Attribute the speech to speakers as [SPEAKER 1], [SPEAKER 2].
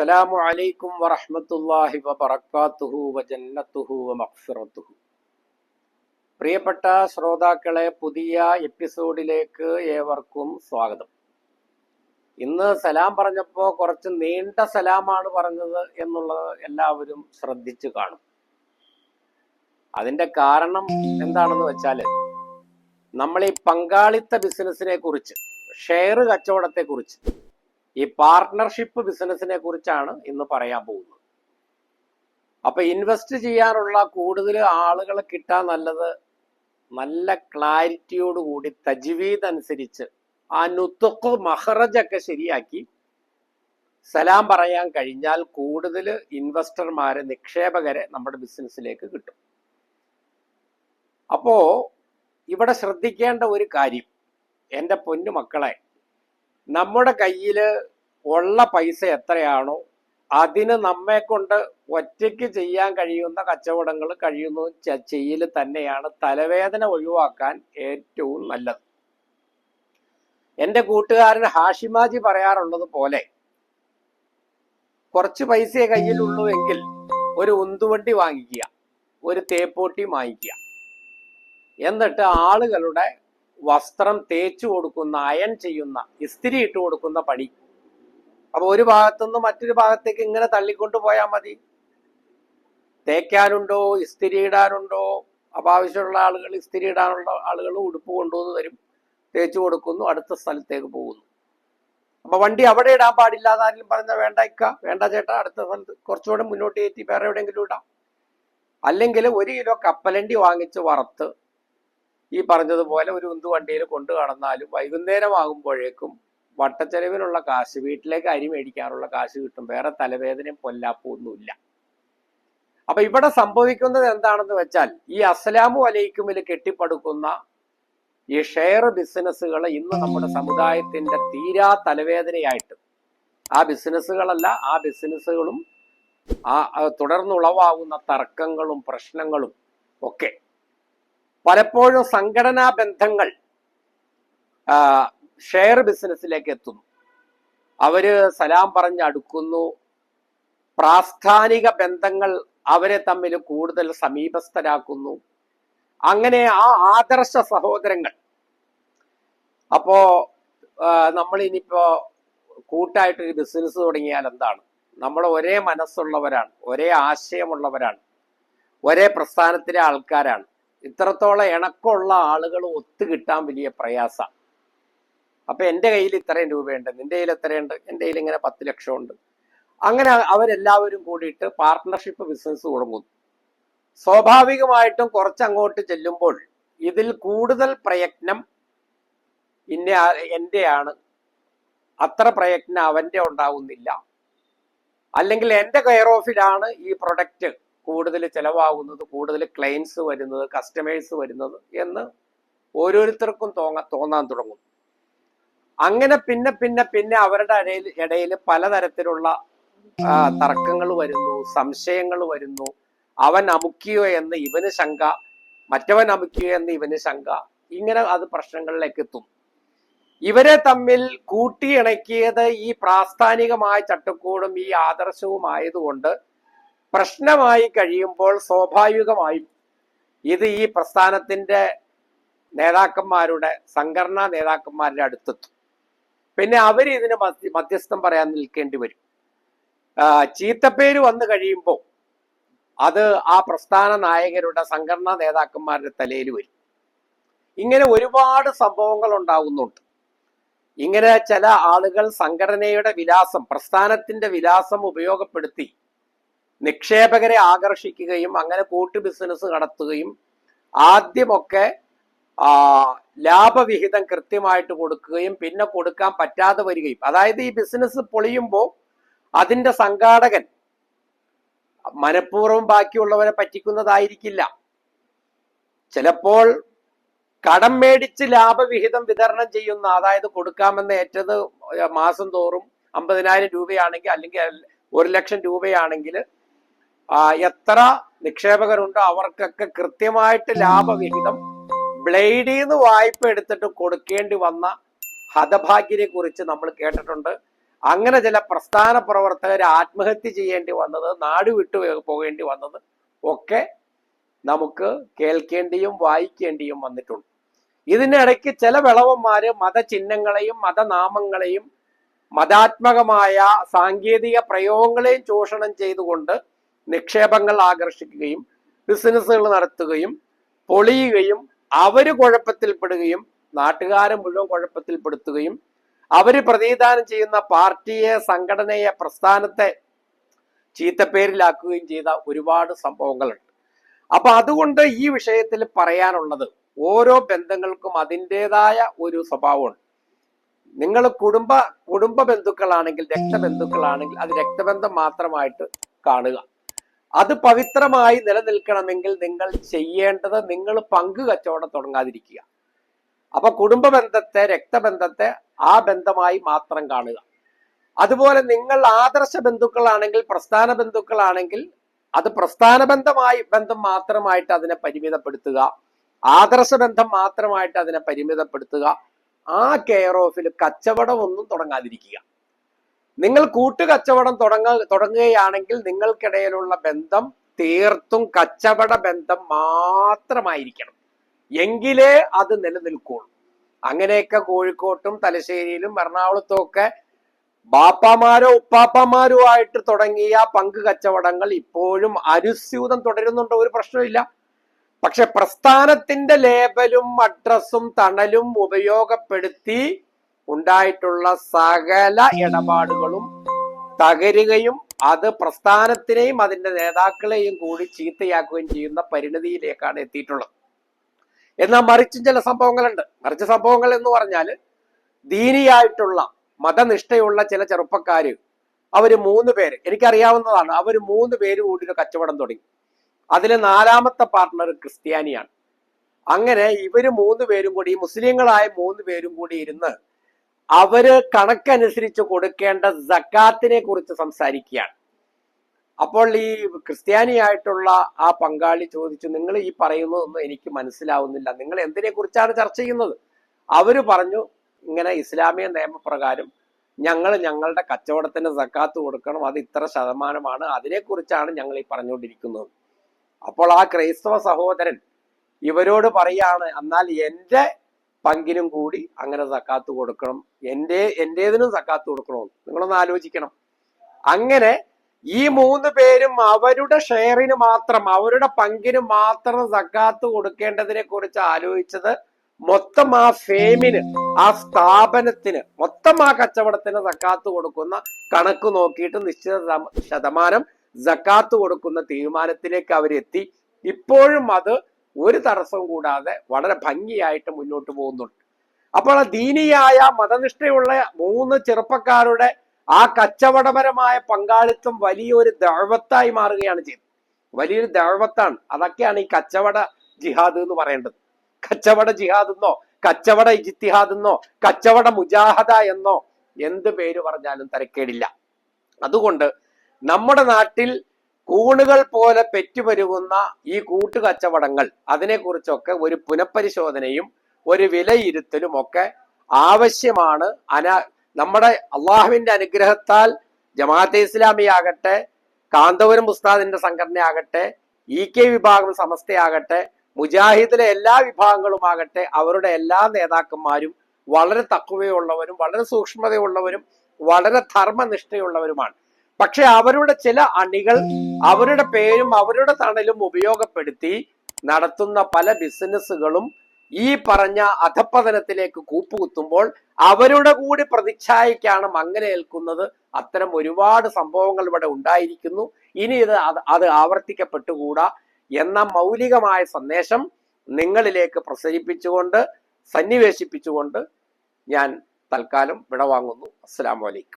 [SPEAKER 1] അസ്സലാമു അലൈക്കും വറഹ്മത്തുള്ളാഹി വബറകാതുഹു വജന്നത്തുഹു വമഗ്ഫിറത്തുഹു. പ്രിയപ്പെട്ട ശ്രോതാക്കളെ പുതിയ എപ്പിസോഡിലേക്ക് ഏവർക്കും സ്വാഗതം. ഇന്ന് സലാം പറഞ്ഞപ്പോൾ കുറച്ച് നീണ്ട സലാമാണ് പറഞ്ഞത് എന്നുള്ളത് എല്ലാവരും ശ്രദ്ധിച്ചു കാണും. അതിന്റെ കാരണം എന്താണെന്ന് വെച്ചാൽ നമ്മൾ ഈ പങ്കാളിത്ത ബിസിനസ്സിനെ കുറിച്ച് ഷെയർ കച്ചവടത്തെ കുറിച്ച് ഈ പാർട്ട്ണർഷിപ്പ് ബിസിനസിനെ കുറിച്ചാണ് ഇന്ന് പറയാൻ പോകുന്നത്. അപ്പൊ ഇൻവെസ്റ്റ് ചെയ്യാനുള്ള കൂടുതൽ ആളുകളെ കിട്ടാൻ നല്ലത് നല്ല ക്ലാരിറ്റിയോട് കൂടി തജ്വീദ് അനുസരിച്ച് ആ നുത്തുക്ക് മഹറജൊക്കെ ശരിയാക്കി സലാം പറയാൻ കഴിഞ്ഞാൽ കൂടുതൽ ഇൻവെസ്റ്റർമാരെ നിക്ഷേപകരെ നമ്മുടെ ബിസിനസ്സിലേക്ക് കിട്ടും. അപ്പോ ഇവിടെ ശ്രദ്ധിക്കേണ്ട ഒരു കാര്യം എന്റെ പൊന്നു മക്കളെ നമ്മുടെ കയ്യിൽ ഉള്ള പൈസ എത്രയാണോ അതിന് നമ്മെ കൊണ്ട് ഒറ്റയ്ക്ക് ചെയ്യാൻ കഴിയുന്ന കച്ചവടങ്ങൾ കഴിയുന്ന ചെയ്യൽ തന്നെയാണ് തലവേദന ഒഴിവാക്കാൻ ഏറ്റവും നല്ലത്. എന്റെ കൂട്ടുകാരൻ ഹാഷിമാജി പറയാറുള്ളത് പോലെ കുറച്ച് പൈസയെ കയ്യിലുള്ളൂ എങ്കിൽ ഒരു ഉന്തുവണ്ടി വാങ്ങിക്കുക ഒരു തേപ്പോട്ടി വാങ്ങിക്കുക. എന്നിട്ട് ആളുകളുടെ വസ്ത്രം തേച്ചു കൊടുക്കുന്ന അയൺ ചെയ്യുന്ന ഇസ്തിരി ഇട്ട് കൊടുക്കുന്ന പണി. അപ്പൊ ഒരു ഭാഗത്തുനിന്ന് മറ്റൊരു ഭാഗത്തേക്ക് ഇങ്ങനെ തള്ളിക്കൊണ്ടു പോയാൽ മതി. തേക്കാനുണ്ടോ ഇസ്തിരി ഇടാനുണ്ടോ അപ്പൊ ആവശ്യമുള്ള ആളുകൾ ഇസ്തിരി ഇടാനുള്ള ആളുകൾ ഉടുപ്പ് കൊണ്ടുവന്ന് തരും തേച്ചു കൊടുക്കുന്നു അടുത്ത സ്ഥലത്തേക്ക് പോകുന്നു. അപ്പൊ വണ്ടി അവിടെ ഇടാൻ പാടില്ല എന്നാരും പറഞ്ഞ വേണ്ട ഇക്ക വേണ്ട ചേട്ടാ അടുത്ത സ്ഥലത്ത് കുറച്ചുകൂടെ മുന്നോട്ട് കയറ്റി വേറെ എവിടെയെങ്കിലും ഇടാം. അല്ലെങ്കിൽ ഒരു കിലോ കപ്പലണ്ടി വാങ്ങിച്ച് വറുത്ത് ഈ പറഞ്ഞതുപോലെ ഒരു ഉന്തു വണ്ടിയിൽ കൊണ്ടു കടന്നാലും വൈകുന്നേരം ആകുമ്പോഴേക്കും വട്ടച്ചെലവിലുള്ള കാശ് വീട്ടിലേക്ക് അരി മേടിക്കാനുള്ള കാശ് കിട്ടും. വേറെ തലവേദനയും പൊല്ലാപ്പൊന്നുമില്ല അപ്പൊ ഇവിടെ സംഭവിക്കുന്നത് എന്താണെന്ന് വെച്ചാൽ ഈ അസ്സലാമു അലൈക്കുമിൽ കെട്ടിപ്പടുക്കുന്ന ഈ ഷെയർ ബിസിനസ്സുകൾ ഇന്ന് നമ്മുടെ സമുദായത്തിന്റെ തീരാ തലവേദനയായിട്ട്. ആ ബിസിനസ്സുകളല്ല ആ ബിസിനസ്സുകളും ആ തുടർന്നുളവാകുന്ന തർക്കങ്ങളും പ്രശ്നങ്ങളും ഒക്കെ പലപ്പോഴും സംഘടനാ ബന്ധങ്ങൾ ഷെയർ ബിസിനസ്സിലേക്ക് എത്തുന്നു. അവർ സലാം പറഞ്ഞ് അടുക്കുന്നു. പ്രാസ്ഥാനിക ബന്ധങ്ങൾ അവരെ തമ്മിൽ കൂടുതൽ സമീപസ്ഥരാക്കുന്നു. അങ്ങനെ ആ ആദർശ സഹോദരങ്ങൾ അപ്പോ നമ്മൾ ഇനിയിപ്പോ കൂട്ടായിട്ടൊരു ബിസിനസ് തുടങ്ങിയാൽ എന്താണ്? നമ്മൾ ഒരേ മനസ്സുള്ളവരാണ് ഒരേ ആശയമുള്ളവരാണ് ഒരേ പ്രസ്ഥാനത്തിലെ ആൾക്കാരാണ്. ഇത്രത്തോളം ഇണക്കമുള്ള ആളുകൾ ഒത്തുകിട്ടാൻ വലിയ പ്രയാസ. അപ്പൊ എന്റെ കയ്യിൽ ഇത്രയും രൂപയുണ്ട് നിന്റെ കയ്യിൽ എത്രയുണ്ട് എന്റെ കയ്യിൽ ഇങ്ങനെ പത്ത് ലക്ഷം ഉണ്ട് അങ്ങനെ അവരെല്ലാവരും കൂടിയിട്ട് പാർട്ട്ണർഷിപ്പ് ബിസിനസ് തുടങ്ങുന്നു. സ്വാഭാവികമായിട്ടും കുറച്ചങ്ങോട്ട് ചെല്ലുമ്പോൾ ഇതിൽ കൂടുതൽ പ്രയത്നം ഇന്ന എന്റെയാണ് അത്ര പ്രയത്നം അവന്റെ ഉണ്ടാവുന്നില്ല. അല്ലെങ്കിൽ എന്റെ കെയർ ഓഫിലാണ് ഈ പ്രൊഡക്റ്റ് കൂടുതൽ ചിലവാകുന്നത് കൂടുതൽ ക്ലയൻസ് വരുന്നത് കസ്റ്റമേഴ്സ് വരുന്നത് എന്ന് ഓരോരുത്തർക്കും തോന്നാ തോന്നാൻ തുടങ്ങും. അങ്ങനെ പിന്നെ പിന്നെ പിന്നെ അവരുടെ ഇടയിൽ ഇടയിൽ പലതരത്തിലുള്ള തർക്കങ്ങൾ വരുന്നു സംശയങ്ങൾ വരുന്നു. അവൻ അമുക്കിയോ എന്ന് ഇവന് ശങ്ക മറ്റവൻ അമുക്കിയോ എന്ന് ഇവന് ശങ്ക ഇങ്ങനെ അത് പ്രശ്നങ്ങളിലേക്ക് എത്തും. ഇവരെ തമ്മിൽ കൂട്ടിയിണക്കിയത് ഈ പ്രാസ്ഥാനികമായ ചട്ടക്കൂടും ഈ ആദർശവും ആയതുകൊണ്ട് പ്രശ്നമായി കഴിയുമ്പോൾ സ്വാഭാവികമായും ഇത് ഈ പ്രസ്ഥാനത്തിന്റെ നേതാക്കന്മാരുടെ സംഘടനാ നേതാക്കന്മാരുടെ അടുത്തെത്തും. പിന്നെ അവർ ഇതിന് മധ്യ- മധ്യസ്ഥം പറയാൻ നിൽക്കേണ്ടി വരും. ചീത്തപ്പേര് വന്നു കഴിയുമ്പോൾ അത് ആ പ്രസ്ഥാന നായകരുടെ സംഘടനാ നേതാക്കന്മാരുടെ തലയിൽ വരും. ഇങ്ങനെ ഒരുപാട് സംഭവങ്ങൾ ഉണ്ടാകുന്നുണ്ട് ഇങ്ങനെ ചില ആളുകൾ സംഘടനയുടെ വിലാസം പ്രസ്ഥാനത്തിന്റെ വിലാസം ഉപയോഗപ്പെടുത്തി നിക്ഷേപകരെ ആകർഷിക്കുകയും അങ്ങനെ കൂട്ടു ബിസിനസ് നടത്തുകയും ആദ്യമൊക്കെ ലാഭവിഹിതം കൃത്യമായിട്ട് കൊടുക്കുകയും പിന്നെ കൊടുക്കാൻ പറ്റാതെ വരികയും. അതായത് ഈ ബിസിനസ് പൊളിയുമ്പോൾ അതിന്റെ സംഘാടകൻ മനഃപൂർവം ബാക്കിയുള്ളവരെ പറ്റിക്കുന്നതായിരിക്കില്ല. ചിലപ്പോൾ കടം മേടിച്ച് ലാഭവിഹിതം വിതരണം ചെയ്യുന്ന അതായത് കൊടുക്കാമെന്ന് ഏറ്റത് മാസം തോറും അമ്പതിനായിരം രൂപയാണെങ്കിൽ അല്ലെങ്കിൽ ഒരു ലക്ഷം രൂപയാണെങ്കിൽ എത്ര നിക്ഷേപകരുണ്ടോ അവർക്കൊക്കെ കൃത്യമായിട്ട് ലാഭവിഹിതം. ബ്ലേഡിൽ നിന്ന് വായ്പ എടുത്തിട്ട് കൊടുക്കേണ്ടി വന്ന ഹതഭാഗ്യനെ കുറിച്ച് നമ്മൾ കേട്ടിട്ടുണ്ട്. അങ്ങനെ ചില പ്രസ്ഥാന പ്രവർത്തകർ ആത്മഹത്യ ചെയ്യേണ്ടി വന്നത് നാട് വിട്ടു പോകേണ്ടി വന്നത് ഒക്കെ നമുക്ക് കേൾക്കേണ്ടിയും വായിക്കേണ്ടിയും വന്നിട്ടുണ്ട്. ഇതിനിടയ്ക്ക് ചില വിളവന്മാര് മതചിഹ്നങ്ങളെയും മതനാമങ്ങളെയും മതാത്മകമായ സാങ്കേതിക പ്രയോഗങ്ങളെയും ചൂഷണം ചെയ്തുകൊണ്ട് നിക്ഷേപങ്ങൾ ആകർഷിക്കുകയും ബിസിനസ്സുകൾ നടത്തുകയും പൊളിയുകയും അവർ കുഴപ്പത്തിൽപ്പെടുകയും നാട്ടുകാരെ മുഴുവൻ കുഴപ്പത്തിൽപ്പെടുത്തുകയും അവർ പ്രതിദാനം ചെയ്യുന്ന പാർട്ടിയെ സംഘടനയെ പ്രസ്ഥാനത്തെ ചീത്തപ്പേരിലാക്കുകയും ചെയ്ത ഒരുപാട് സംഭവങ്ങളുണ്ട്. അപ്പൊ അതുകൊണ്ട് ഈ വിഷയത്തിൽ പറയാനുള്ളത് ഓരോ ബന്ധങ്ങൾക്കും അതിന്റെതായ ഒരു സ്വഭാവമുണ്ട്. നിങ്ങൾ കുടുംബ കുടുംബ ബന്ധുക്കളാണെങ്കിൽ രക്തബന്ധുക്കളാണെങ്കിൽ അത് രക്തബന്ധം മാത്രമായിട്ട് കാണുക. അത് പവിത്രമായി നിലനിൽക്കണമെങ്കിൽ നിങ്ങൾ ചെയ്യേണ്ടത് നിങ്ങൾ പങ്ക് കച്ചവടം തുടങ്ങാതിരിക്കുക. അപ്പൊ കുടുംബ ബന്ധത്തെ രക്തബന്ധത്തെ ആ ബന്ധമായി മാത്രം കാണുക. അതുപോലെ നിങ്ങൾ ആദർശ ബന്ധുക്കളാണെങ്കിൽ പ്രസ്ഥാന ബന്ധുക്കളാണെങ്കിൽ അത് പ്രസ്ഥാന ബന്ധമായി ബന്ധം മാത്രമായിട്ട് അതിനെ പരിമിതപ്പെടുത്തുക. ആദർശ ബന്ധം മാത്രമായിട്ട് അതിനെ പരിമിതപ്പെടുത്തുക. ആ കെയർ ഓഫിൽ കച്ചവടം ഒന്നും തുടങ്ങാതിരിക്കുക. നിങ്ങൾ കൂട്ടുകച്ചവടം തുടങ്ങ തുടങ്ങുകയാണെങ്കിൽ നിങ്ങൾക്കിടയിലുള്ള ബന്ധം തീർത്തും കച്ചവട ബന്ധം മാത്രമായിരിക്കണം. എങ്കിലേ അത് നിലനിൽക്കുള്ളൂ. അങ്ങനെയൊക്കെ കോഴിക്കോട്ടും തലശ്ശേരിയിലും എറണാകുളത്തും ഒക്കെ ബാപ്പാമാരോ ഉപ്പാപ്പമാരോ ആയിട്ട് തുടങ്ങിയ പങ്ക് കച്ചവടങ്ങൾ ഇപ്പോഴും അനുസ്യൂതം തുടരുന്നുണ്ടോ. ഒരു പ്രശ്നമില്ല പക്ഷെ പ്രസ്ഥാനത്തിന്റെ ലേബലും അഡ്രസ്സും തണലും ഉപയോഗപ്പെടുത്തി ഉണ്ടായിട്ടുള്ള സകല ഇടപാടുകളും തകരുകയും അത് പ്രസ്ഥാനത്തിനെയും അതിന്റെ നേതാക്കളെയും കൂടി ചീത്തയാക്കുകയും ചെയ്യുന്ന പരിണതിയിലേക്കാണ് എത്തിയിട്ടുള്ളത്. എന്നാൽ മറിച്ചും ചില സംഭവങ്ങളുണ്ട്. മറിച്ച സംഭവങ്ങൾ എന്ന് പറഞ്ഞാൽ ദീനിയായിട്ടുള്ള മതനിഷ്ഠയുള്ള ചില ചെറുപ്പക്കാര് അവർ മൂന്ന് പേര് എനിക്കറിയാവുന്നതാണ് അവർ മൂന്ന് പേര് കൂടി ഒരു കച്ചവടം തുടങ്ങി. അതിലെ നാലാമത്തെ പാർട്ണർ ക്രിസ്ത്യാനിയാണ്. അങ്ങനെ ഇവർ മൂന്ന് പേരും കൂടി മുസ്ലിങ്ങളായ മൂന്ന് പേരും കൂടി ഇരുന്ന് അവർ കണക്കനുസരിച്ച് കൊടുക്കേണ്ട ജക്കാത്തിനെ കുറിച്ച് സംസാരിക്കുകയാണ്. അപ്പോൾ ഈ ക്രിസ്ത്യാനിയായിട്ടുള്ള ആ പങ്കാളി ചോദിച്ചു നിങ്ങൾ ഈ പറയുന്നതൊന്നും എനിക്ക് മനസ്സിലാവുന്നില്ല. നിങ്ങൾ എന്തിനെ കുറിച്ചാണ് ചർച്ച ചെയ്യുന്നത്? അവർ പറഞ്ഞു ഇങ്ങനെ ഇസ്ലാമിക നിയമപ്രകാരം ഞങ്ങൾ ഞങ്ങളുടെ കച്ചവടത്തിന് സക്കാത്ത് കൊടുക്കണം. അത് ഇത്ര ശതമാനമാണ്. അതിനെക്കുറിച്ചാണ് ഞങ്ങൾ ഈ പറഞ്ഞുകൊണ്ടിരിക്കുന്നത്. അപ്പോൾ ആ ക്രൈസ്തവ സഹോദരൻ ഇവരോട് പറയാണ് എന്നാൽ എന്റെ പങ്കിനും കൂടി അങ്ങനെ സക്കാത്ത് കൊടുക്കണം. എന്റെ എന്റേതിനും സക്കാത്ത് കൊടുക്കണമെന്ന് നിങ്ങളൊന്ന് ആലോചിക്കണം. അങ്ങനെ ഈ മൂന്ന് പേരും അവരുടെ ഷെയറിന് മാത്രം അവരുടെ പങ്കിന് മാത്രം സക്കാത്ത് കൊടുക്കേണ്ടതിനെ കുറിച്ച് ആലോചിച്ചത് മൊത്തം ആ ഫേമിന് ആ സ്ഥാപനത്തിന് മൊത്തം ആ കച്ചവടത്തിന് സക്കാത്ത് കൊടുക്കുന്ന കണക്ക് നോക്കിയിട്ട് നിശ്ചിത ശതമാനം സക്കാത്ത് കൊടുക്കുന്ന തീരുമാനത്തിലേക്ക് അവരെത്തി. ഇപ്പോഴും അത് ഒരു തടസ്സവും കൂടാതെ വളരെ ഭംഗിയായിട്ട് മുന്നോട്ട് പോകുന്നുണ്ട്. അപ്പോൾ ആ ദീനിയായ മതനിഷ്ഠയുള്ള മൂന്ന് ചെറുപ്പക്കാരുടെ ആ കച്ചവടപരമായ പങ്കാളിത്തം വലിയൊരു ദഴവത്തായി മാറുകയാണ് ചെയ്തത്. വലിയൊരു ദഴവത്താണ് അതൊക്കെയാണ് ഈ കച്ചവട ജിഹാദ് എന്ന് പറയേണ്ടത്. കച്ചവട ജിഹാദ് എന്നോ കച്ചവട ഇജിത്തിഹാദ് എന്നോ കച്ചവട മുജാഹദ എന്നോ എന്ത് പേര് പറഞ്ഞാലും തരക്കേടില്ല. അതുകൊണ്ട് നമ്മുടെ നാട്ടിൽ കൂണുകൾ പോലെ പെറ്റുപെരുകുന്ന ഈ കൂട്ടുകച്ചവടങ്ങൾ അതിനെക്കുറിച്ചൊക്കെ ഒരു പുനഃപരിശോധനയും ഒരു വിലയിരുത്തലും ഒക്കെ ആവശ്യമാണ്. അനാ നമ്മുടെ അള്ളാഹുവിന്റെ അനുഗ്രഹത്താൽ ജമാഅത്തെ ഇസ്ലാമി ആകട്ടെ കാന്തപുരം ഉസ്താദിന്റെ സംഘടനയാകട്ടെ ഇ കെ വിഭാഗം സമസ്തയാകട്ടെ മുജാഹിദിലെ എല്ലാ വിഭാഗങ്ങളുമാകട്ടെ അവരുടെ എല്ലാ നേതാക്കന്മാരും വളരെ തക്കുവയുള്ളവരും വളരെ സൂക്ഷ്മതയുള്ളവരും വളരെ ധർമ്മനിഷ്ഠയുള്ളവരുമാണ്. പക്ഷെ അവരുടെ ചില അണികൾ അവരുടെ പേരും അവരുടെ തണലും ഉപയോഗപ്പെടുത്തി നടത്തുന്ന പല ബിസിനസ്സുകളും ഈ പറഞ്ഞ അധപ്പതനത്തിലേക്ക് കൂപ്പുകുത്തുമ്പോൾ അവരുടെ കൂടി പ്രതിച്ഛായക്കാണ് മങ്ങനെ ഏൽക്കുന്നത് അത്തരം ഒരുപാട് സംഭവങ്ങൾ ഇവിടെ ഉണ്ടായിരിക്കുന്നു. ഇനി ഇത് അത് ആവർത്തിക്കപ്പെട്ടുകൂടാ എന്ന മൗലികമായ സന്ദേശം നിങ്ങളിലേക്ക് പ്രസരിപ്പിച്ചുകൊണ്ട് സന്നിവേശിപ്പിച്ചുകൊണ്ട് ഞാൻ തൽക്കാലം വിടവാങ്ങുന്നു. അസ്സാം വലൈക്കും